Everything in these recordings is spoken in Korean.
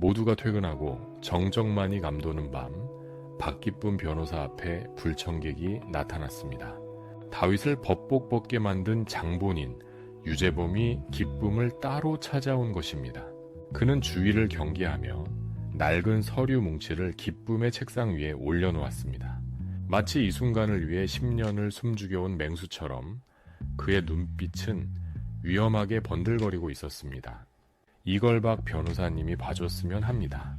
모두가 퇴근하고 정적만이 감도는 밤 박기쁨 변호사 앞에 불청객이 나타났습니다. 다윗을 법복 벗게 만든 장본인 유재범이 기쁨을 따로 찾아온 것입니다. 그는 주위를 경계하며 낡은 서류 뭉치를 기쁨의 책상 위에 올려놓았습니다. 마치 이 순간을 위해 10년을 숨죽여온 맹수처럼 그의 눈빛은 위험하게 번들거리고 있었습니다. 이걸박 변호사님이 봐줬으면 합니다.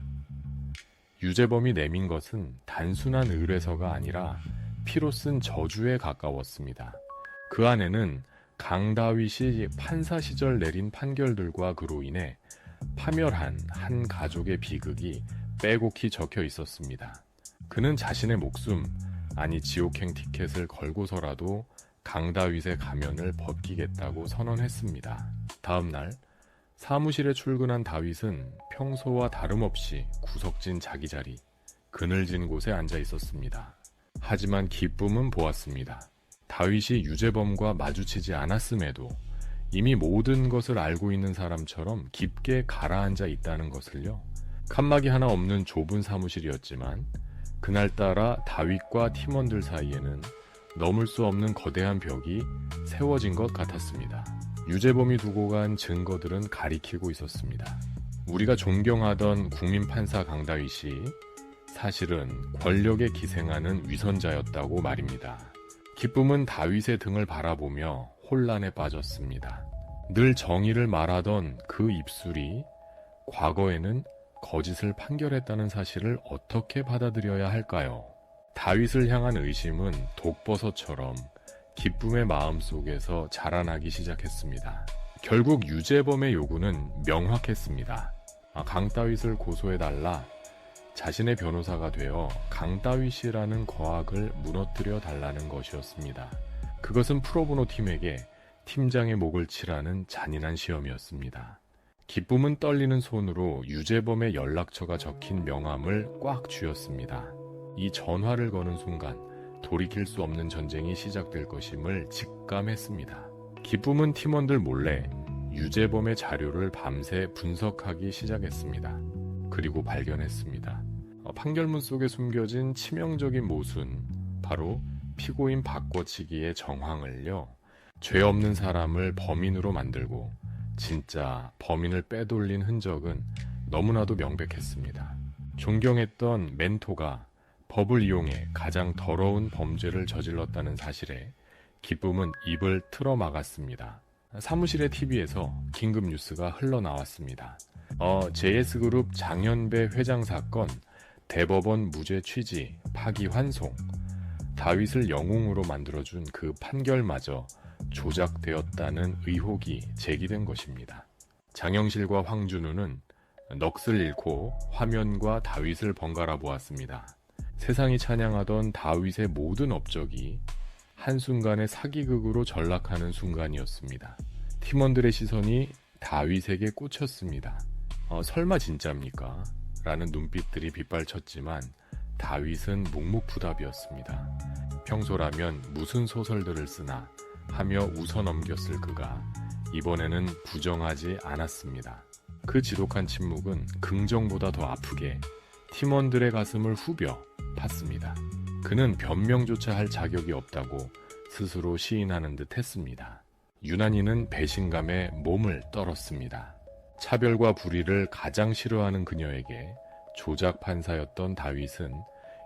유재범이 내민 것은 단순한 의뢰서가 아니라 피로 쓴 저주에 가까웠습니다. 그 안에는 강다윗이 판사 시절 내린 판결들과 그로 인해 파멸한 한 가족의 비극이 빼곡히 적혀 있었습니다. 그는 자신의 목숨, 아니 지옥행 티켓을 걸고서라도 강다윗의 가면을 벗기겠다고 선언했습니다. 다음 날 사무실에 출근한 다윗은 평소와 다름없이 구석진 자기 자리, 그늘진 곳에 앉아 있었습니다. 하지만 기쁨은 보았습니다. 다윗이 유재범과 마주치지 않았음에도 이미 모든 것을 알고 있는 사람처럼 깊게 가라앉아 있다는 것을요. 칸막이 하나 없는 좁은 사무실이었지만 그날따라 다윗과 팀원들 사이에는 넘을 수 없는 거대한 벽이 세워진 것 같았습니다. 유재범이 두고 간 증거들은 가리키고 있었습니다. 우리가 존경하던 국민 판사 강다윗이 사실은 권력에 기생하는 위선자였다고 말입니다. 기쁨은 다윗의 등을 바라보며 혼란에 빠졌습니다. 늘 정의를 말하던 그 입술이 과거에는 거짓을 판결했다는 사실을 어떻게 받아들여야 할까요? 다윗을 향한 의심은 독버섯처럼 기쁨의 마음 속에서 자라나기 시작했습니다. 결국 유재범의 요구는 명확했습니다. 아, 강다윗을 고소해달라 자신의 변호사가 되어 강다윗이라는 거악을 무너뜨려 달라는 것이었습니다. 그것은 프로보노 팀에게 팀장의 목을 치라는 잔인한 시험이었습니다. 기쁨은 떨리는 손으로 유재범의 연락처가 적힌 명함을 꽉 쥐었습니다. 이 전화를 거는 순간 돌이킬 수 없는 전쟁이 시작될 것임을 직감했습니다. 기쁨은 팀원들 몰래 유재범의 자료를 밤새 분석하기 시작했습니다. 그리고 발견했습니다. 어, 판결문 속에 숨겨진 치명적인 모순, 바로 피고인 바꿔치기의 정황을요, 죄 없는 사람을 범인으로 만들고 진짜 범인을 빼돌린 흔적은 너무나도 명백했습니다. 존경했던 멘토가 법을 이용해 가장 더러운 범죄를 저질렀다는 사실에 기쁨은 입을 틀어 막았습니다. 사무실의 TV에서 긴급 뉴스가 흘러나왔습니다. 어, JS그룹 장현배 회장 사건, 대법원 무죄 취지, 파기 환송, 다윗을 영웅으로 만들어준 그 판결마저 조작되었다는 의혹이 제기된 것입니다. 장영실과 황준우는 넋을 잃고 화면과 다윗을 번갈아 보았습니다. 세상이 찬양하던 다윗의 모든 업적이 한순간에 사기극으로 전락하는 순간이었습니다. 팀원들의 시선이 다윗에게 꽂혔습니다. 어, 설마 진짜입니까? 라는 눈빛들이 빗발쳤지만 다윗은 묵묵부답이었습니다. 평소라면 무슨 소설들을 쓰나 하며 웃어 넘겼을 그가 이번에는 부정하지 않았습니다. 그 지독한 침묵은 긍정보다 더 아프게 팀원들의 가슴을 후벼 팠습니다. 그는 변명조차 할 자격이 없다고 스스로 시인하는 듯 했습니다. 유난히는 배신감에 몸을 떨었습니다. 차별과 불의를 가장 싫어하는 그녀에게 조작 판사였던 다윗은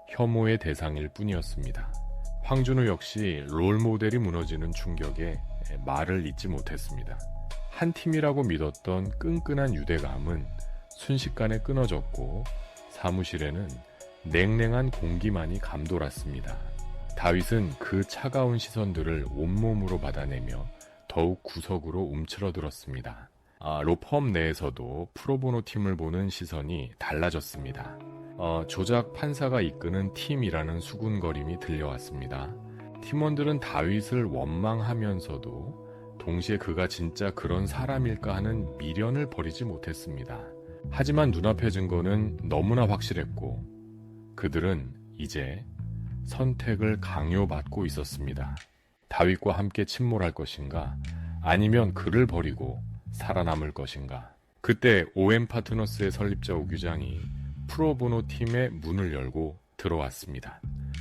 혐오의 대상일 뿐이었습니다. 황준우 역시 롤 모델이 무너지는 충격에 말을 잇지 못했습니다. 한 팀이라고 믿었던 끈끈한 유대감은 순식간에 끊어졌고 사무실에는 냉랭한 공기만이 감돌았습니다. 다윗은 그 차가운 시선들을 온몸으로 받아내며 더욱 구석으로 움츠러들었습니다. 아, 로펌 내에서도 프로보노 팀을 보는 시선이 달라졌습니다. 어, 조작 판사가 이끄는 팀이라는 수군거림이 들려왔습니다. 팀원들은 다윗을 원망하면서도 동시에 그가 진짜 그런 사람일까 하는 미련을 버리지 못했습니다. 하지만 눈앞의 증거는 너무나 확실했고 그들은 이제 선택을 강요받고 있었습니다. 다윗과 함께 침몰할 것인가 아니면 그를 버리고 살아남을 것인가 그때 OM 파트너스의 설립자 오 규장이 프로보노 팀의 문을 열고 들어왔습니다.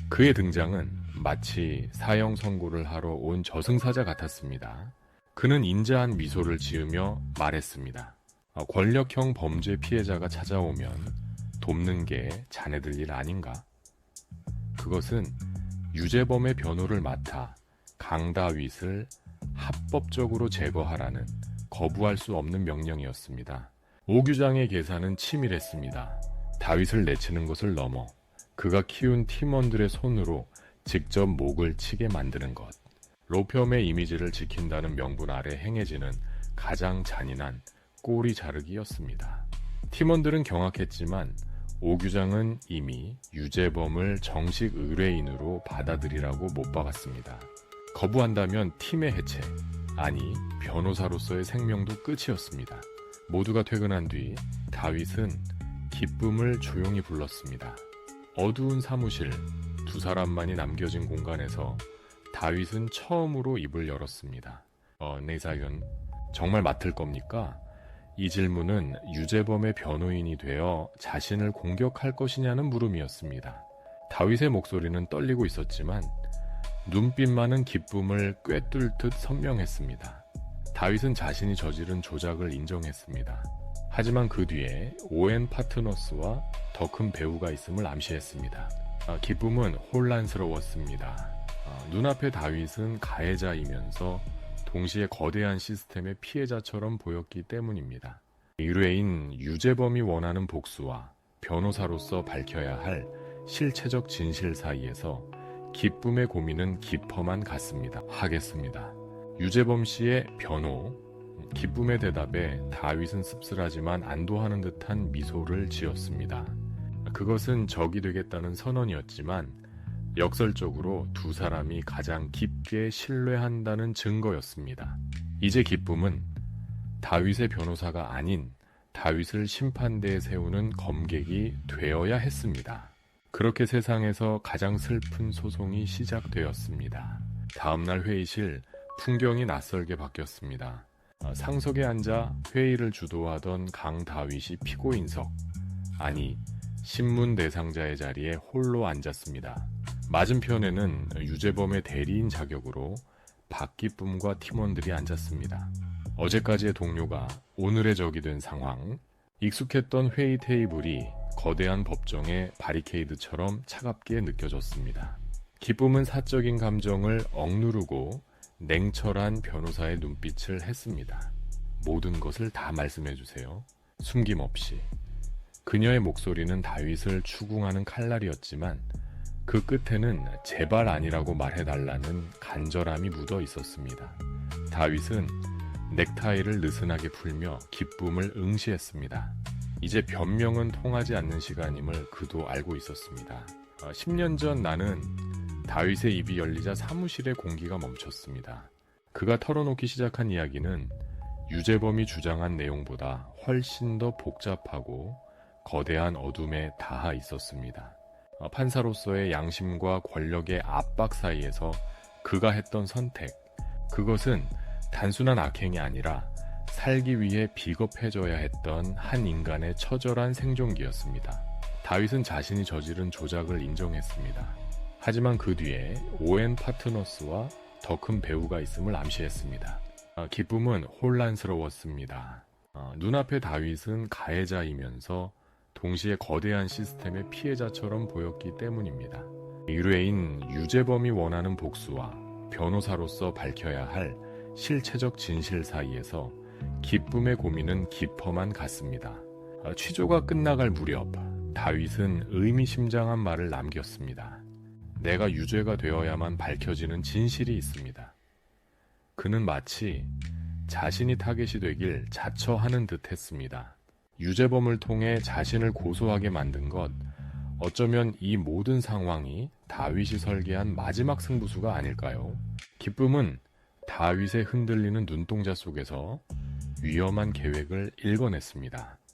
그의 등장은 마치 사형 선고를 하러 온 저승사자 같았습니다. 그는 인자한 미소를 지으며 말했습니다. 어, 권력형 범죄 피해자가 찾아오면 돕는 게 자네들 일 아닌가? 그것은 유재범의 변호를 맡아 강다윗을 합법적으로 제거하라는 거부할 수 없는 명령이었습니다. 오 규장의 계산은 치밀했습니다. 다윗을 내치는 것을 넘어 그가 키운 팀원들의 손으로 직접 목을 치게 만드는 것. 로펌의 이미지를 지킨다는 명분 아래 행해지는 가장 잔인한 꼬리 자르기였습니다. 팀원들은 경악했지만 오 규장은 이미 유재범을 정식 의뢰인으로 받아들이라고 못 박았습니다. 거부한다면 팀의 해체, 아니 변호사로서의 생명도 끝이었습니다. 모두가 퇴근한 뒤 다윗은 기쁨을 조용히 불렀습니다. 어두운 사무실, 두 사람만이 남겨진 공간에서 다윗은 처음으로 입을 열었습니다. 어, 네사윤, 정말 맡을 겁니까? 이 질문은 유재범의 변호인이 되어 자신을 공격할 것이냐는 물음이었습니다. 다윗의 목소리는 떨리고 있었지만 눈빛만은 기쁨을 꿰뚫 듯 선명했습니다. 다윗은 자신이 저지른 조작을 인정했습니다. 하지만 그 뒤에 오엔 파트너스와 더 큰 배우가 있음을 암시했습니다. 아, 기쁨은 혼란스러웠습니다. 아, 눈앞의 다윗은 가해자이면서 동시에 거대한 시스템의 피해자처럼 보였기 때문입니다. 의뢰인 유재범이 원하는 복수와 변호사로서 밝혀야 할 실체적 진실 사이에서 기쁨의 고민은 깊어만 갔습니다. 하겠습니다. 유재범 씨의 변호, 기쁨의 대답에 다윗은 씁쓸하지만 안도하는 듯한 미소를 지었습니다. 그것은 적이 되겠다는 선언이었지만 역설적으로 두 사람이 가장 깊게 신뢰한다는 증거였습니다. 이제 기쁨은 다윗의 변호사가 아닌 다윗을 심판대에 세우는 검객이 되어야 했습니다. 그렇게 세상에서 가장 슬픈 소송이 시작되었습니다. 다음날 회의실 풍경이 낯설게 바뀌었습니다. 어, 상석에 앉아 회의를 주도하던 강 다윗이 피고인석, 아니 신문 대상자의 자리에 홀로 앉았습니다. 맞은편에는 유재범의 대리인 자격으로 박기쁨과 팀원들이 앉았습니다. 어제까지의 동료가 오늘의 적이 된 상황, 익숙했던 회의 테이블이 거대한 법정의 바리케이드처럼 차갑게 느껴졌습니다. 기쁨은 사적인 감정을 억누르고 냉철한 변호사의 눈빛을 했습니다. 모든 것을 다 말씀해 주세요. 숨김없이. 그녀의 목소리는 다윗을 추궁하는 칼날이었지만 그 끝에는 제발 아니라고 말해달라는 간절함이 묻어 있었습니다. 다윗은 넥타이를 느슨하게 풀며 기쁨을 응시했습니다. 이제 변명은 통하지 않는 시간임을 그도 알고 있었습니다. 10년 전 나는 다윗의 입이 열리자 사무실의 공기가 멈췄습니다. 그가 털어놓기 시작한 이야기는 유재범이 주장한 내용보다 훨씬 더 복잡하고 거대한 어둠에 닿아 있었습니다. 어, 판사로서의 양심과 권력의 압박 사이에서 그가 했던 선택, 그것은 단순한 악행이 아니라 살기 위해 비겁해져야 했던 한 인간의 처절한 생존기였습니다. 다윗은 자신이 저지른 조작을 인정했습니다. 하지만 그 뒤에 오엔 파트너스와 더 큰 배우가 있음을 암시했습니다. 아, 기쁨은 혼란스러웠습니다. 아, 눈앞의 다윗은 가해자이면서 동시에 거대한 시스템의 피해자처럼 보였기 때문입니다. 의뢰인 유재범이 원하는 복수와 변호사로서 밝혀야 할 실체적 진실 사이에서 기쁨의 고민은 깊어만 갔습니다. 아, 취조가 끝나갈 무렵 다윗은 의미심장한 말을 남겼습니다. 내가 유죄가 되어야만 밝혀지는 진실이 있습니다. 그는 마치 자신이 타겟이 되길 자처하는 듯 했습니다. 유재범을 통해 자신을 고소하게 만든 것, 어쩌면 이 모든 상황이 다윗이 설계한 마지막 승부수가 아닐까요? 기쁨은 다윗의 흔들리는 눈동자 속에서 위험한 계획을 읽어냈습니다.